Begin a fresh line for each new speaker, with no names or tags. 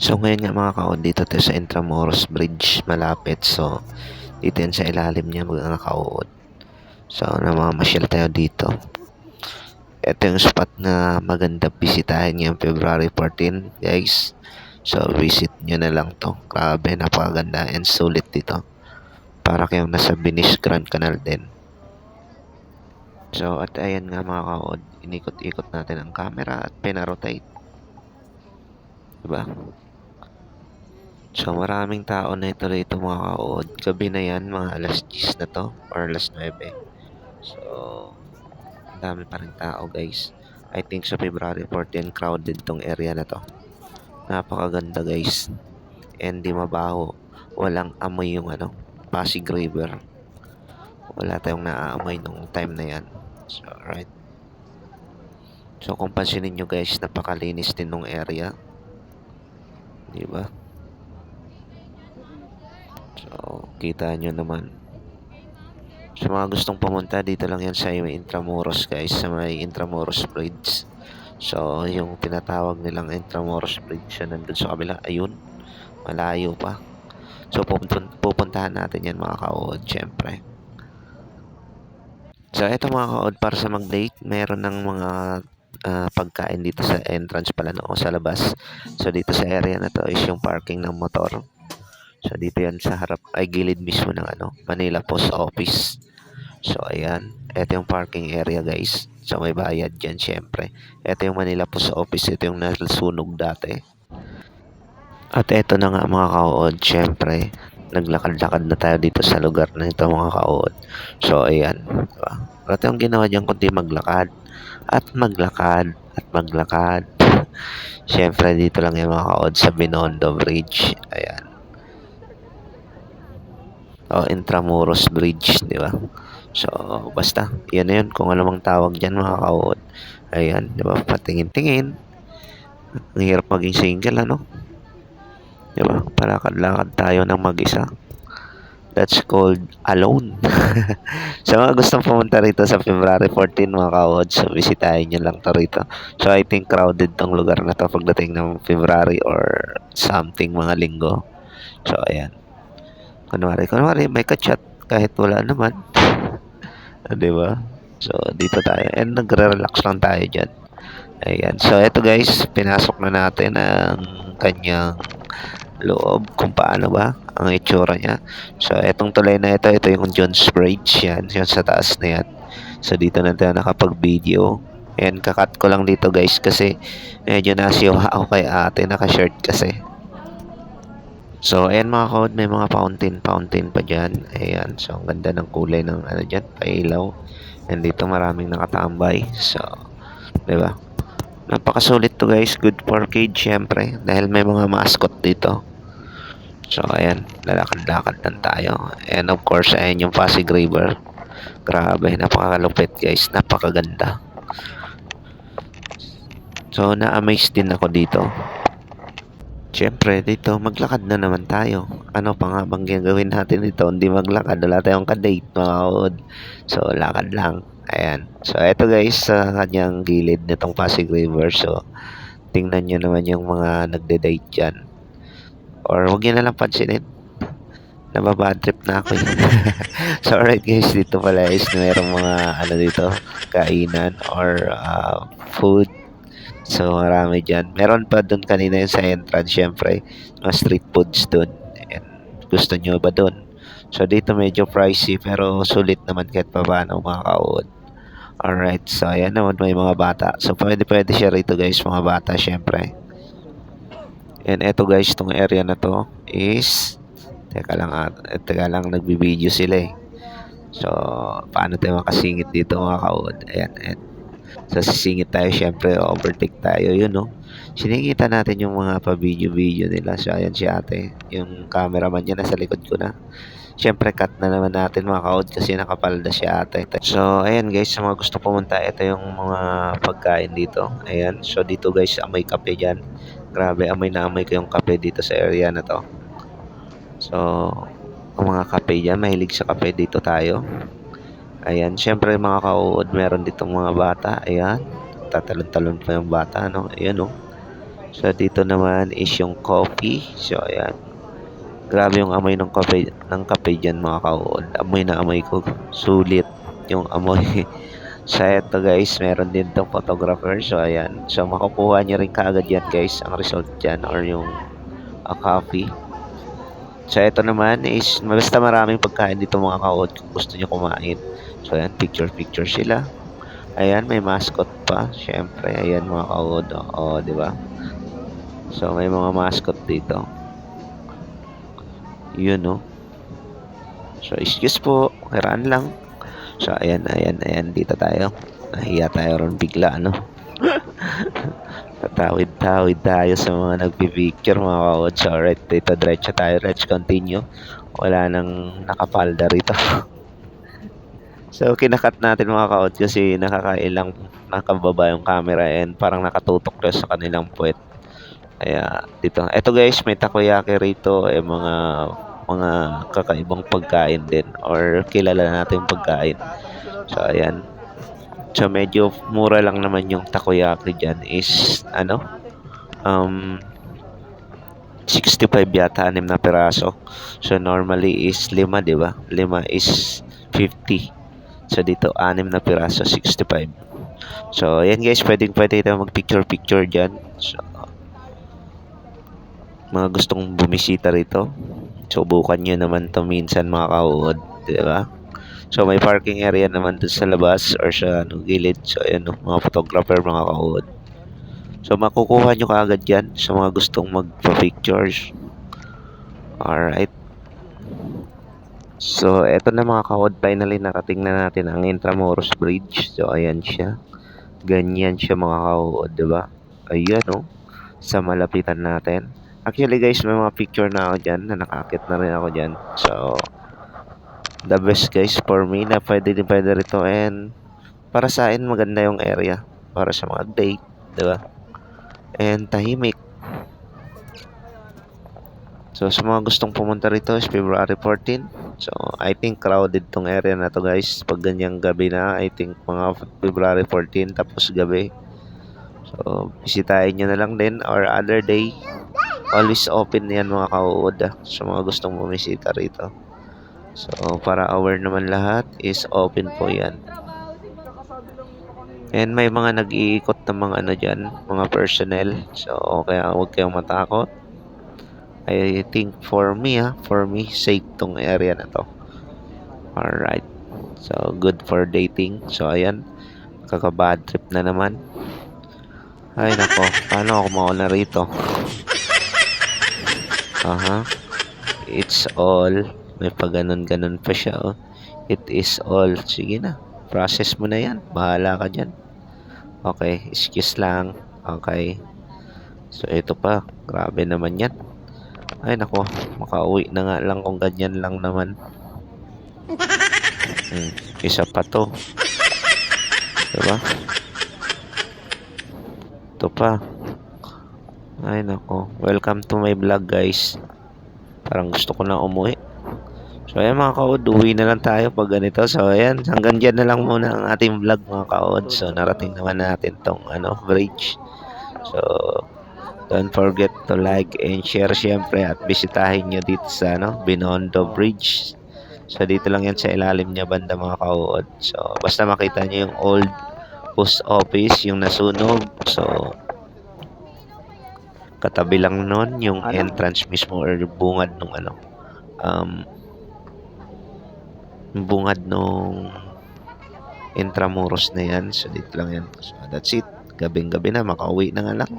So ngayon nga mga kaod, dito tayo sa Intramuros Bridge malapit. So dito yan sa ilalim niya mga kaod. So namamasyal tayo dito. Ito yung spot na maganda bisitahin ngayong February 14 guys. So visit nyo na lang to. Grabe, napakaganda and sulit dito. Para kayong nasa Venice Grand Canal din. So at ayan nga mga kaod, inikot-ikot natin ang camera at pinarotate. Diba? So maraming tao na ito rito mga kaod. Gabi na yan, mga alas 10 na to or alas 9. So, ang dami pa rin tao guys. I think sa February 14 crowded tong area na to. Napakaganda guys. And di mabaho. Walang amoy yung ano, Pasig River. Wala tayong naaamoy nung time na yan. So, right. So, kung pansinin nyo guys, napakalinis din nung area. Di ba? So, kita nyo naman. Sa mga gustong pumunta, dito lang yan sa may Intramuros guys, sa may Intramuros Bridge. So, yung tinatawag nilang Intramuros Bridge, yan nandun sa kabila. Ayun, malayo pa. So, pupun- pupuntahan natin yan mga kaod, syempre. So, eto mga kaod, para sa mag-date, meron ng mga ah, pagkain dito sa entrance pala no, o sa labas. So, dito sa area na to is yung parking ng motor. So, dito yan sa harap, ay gilid mismo ng ano, Manila Post Office. So, ayan. Ito yung parking area, guys. So, may bayad dyan, syempre. Ito yung Manila Post Office. Ito yung nasunog dati. At ito na nga, mga kaod, syempre. Naglakad-lakad na tayo dito sa lugar na ito, mga kaod. So, ayan. Diba? At yung ginawa dyan, kundi maglakad. At maglakad. At maglakad. Syempre, dito lang yung mga kaod sa Binondo Bridge. Ayan. O, Intramuros Bridge, di ba? So, basta, yan na yun. Kung ano mang tawag dyan, mga kaod. Ayan, di ba? Patingin-tingin. Ang hirap maging single, ano? Di ba? Palakad-lakad tayo ng mag-isa. That's called alone. sa mga gustong pumunta rito sa February 14, mga kaod, so bisitahin nyo lang to rito. So, I think crowded tong lugar na to pagdating ng February or something mga linggo. So, ayan. Kunwari, kunwari, may kachat kahit wala naman. Ah, Di ba? So, dito tayo. And nagre-relax lang tayo dyan. Ayan. So, eto guys, pinasok na natin ang kanyang loob kung paano ba ang itsura niya. So, etong tulay na ito, ito yung John's Bridge. Yan, yan sa taas na yan. So, dito na tayo nakapag-video. And kakat ko lang dito guys kasi medyo nasiyaw ako kay ate, naka-shirt kasi. So, ayan mga kaod, may mga fountain, fountain pa dyan. Ayan, so ang ganda ng kulay ng ano dyan, pailaw. And dito maraming nakatambay. So, di ba? Napakasulit to guys, good for kids syempre. Dahil may mga mascot dito. So, ayan, lalakad-lakad lang tayo. And of course, ayan yung Pasig River. Grabe, napakalupit guys, napakaganda. So, na-amaze din ako dito. Siyempre, dito, maglakad na naman tayo. Ano pa nga bang gagawin natin dito? Hindi maglakad. Wala tayong kadate, mga kaod. So, lakad lang. Ayan. So, eto guys, sa kanyang gilid nitong Pasig River. So, tingnan nyo naman yung mga nagde-date dyan. Or, huwag nyo na lang pansinin. Nababad trip na ako. eh. so, alright guys, dito pala is mayroong mga, ano dito, kainan or ah, food So, marami dyan. Meron pa doon kanina yung sa entrance, syempre. Mga street foods doon. And gusto nyo ba doon? So, dito medyo pricey, pero sulit naman kahit pa paano mga kaod. Alright, so ayan naman may mga bata. So, pwede pwede siya rito guys, mga bata, syempre. And eto guys, tong area na to is, teka lang, at, teka lang, nagbibideo sila eh. So, paano tayo makasingit dito mga kaod? Ayan, ayan. So, sisingit tayo, syempre, overtake tayo, yun, no? Siningita natin yung mga pa-video-video nila. So, ayan si ate. Yung cameraman niya nasa likod ko na. Syempre, cut na naman natin mga kaod kasi nakapalda si ate. So, ayan guys, sa mga gusto pumunta, ito yung mga pagkain dito. Ayan. So, dito guys, amoy kape dyan. Grabe, amoy na amoy ko yung kape dito sa area na to. So, ang mga kape dyan, mahilig sa kape dito tayo. Ayan, syempre mga kauod, meron ditong mga bata. Ayan, tatalon-talon pa yung bata, no? Ayan, no? So, dito naman is yung coffee. So, ayan. Grabe yung amoy ng kape, ng kape dyan mga kaod. Amoy na amoy ko. Sulit yung amoy. So, eto guys, meron din tong photographer. So, ayan. So, makukuha nyo rin kaagad yan guys, ang result dyan or yung a coffee. So, eto naman is, basta maraming pagkain dito mga kaod kung gusto nyo kumain. So, ayan, picture-picture sila. Ayan, may mascot pa. Siyempre, ayan mga kaod. Oo, di ba? So, may mga mascot dito. Yun, no? So, excuse po. Hiraan lang. So, ayan, ayan, ayan. Dito tayo. Nahiya tayo ron bigla, ano? Tatawid-tawid tayo sa mga nagpipicture, mga kawad. So, alright, dito, diretso tayo. Let's continue. Wala nang nakapalda rito. so, kinakat natin mga kawad kasi nakakailang nakababa yung camera and parang nakatutok na sa kanilang puwet. Kaya, dito. Eto guys, may takoyaki rito. Eh, mga mga kakaibang pagkain din or kilala natin yung pagkain. So, ayan. So, medyo mura lang naman yung takoyaki dyan is, ano, um, 65 yata, anim na piraso. So, normally is 5, di ba? 5 is 50. So, dito, anim na piraso, 65. So, ayan guys, pwedeng pwede tayo mag-picture-picture dyan. So, mga gustong bumisita rito, subukan nyo naman to minsan mga kauod, di ba? So may parking area naman dun sa labas or sa ano, gilid. So ayan no, mga photographer, mga kauod. So makukuha nyo kaagad yan sa mga gustong magpa-pictures. Alright. So eto na mga kaod, finally nakating na natin ang Intramuros Bridge. So ayan siya. Ganyan siya mga kaod, di ba? Ayan no, sa malapitan natin. Actually guys, may mga picture na ako dyan na nakakit na rin ako dyan. So, the best guys for me na pwede din pwede rito and para sa akin maganda yung area para sa mga date, di ba? And tahimik. So, sa mga gustong pumunta rito is February 14. So, I think crowded tong area na to guys. Pag ganyang gabi na, I think mga February 14 tapos gabi. So, bisitahin nyo na lang din or other day always open yan mga kauod ah, sa mga gustong bumisita rito. So, para aware naman lahat is open po yan. And may mga nag-iikot na mga ano dyan, mga personnel. So, kaya huwag kayong matakot. I think for me ah, for me, safe tong area na to. Alright. So, good for dating. So, ayan. Kaka-bad trip na naman. Ay, nako. Paano ako mauna rito? Aha. It's all. May pa ganun-ganun pa siya, oh. It is all. Sige na. Process mo na yan. Bahala ka dyan. Okay. Excuse lang. Okay. So, ito pa. Grabe naman yan. Ay, nako. Makauwi na nga lang kung ganyan lang naman. Hmm. Isa pa to. Diba? Ito pa. Ay, nako. Welcome to my vlog, guys. Parang gusto ko na umuwi. So, ayan mga kaod, uwi na lang tayo pag ganito. So, ayan, hanggang dyan na lang muna ang ating vlog mga kaod. So, narating naman natin tong ano, bridge. So, don't forget to like and share syempre at bisitahin nyo dito sa ano, Binondo Bridge. So, dito lang yan sa ilalim niya banda mga kaod. So, basta makita nyo yung old post office, yung nasunog. So, katabi lang nun yung entrance mismo or bungad nung ano um bungad nung Intramuros na yan so dito lang yan so that's it gabing gabi na makauwi na nga lang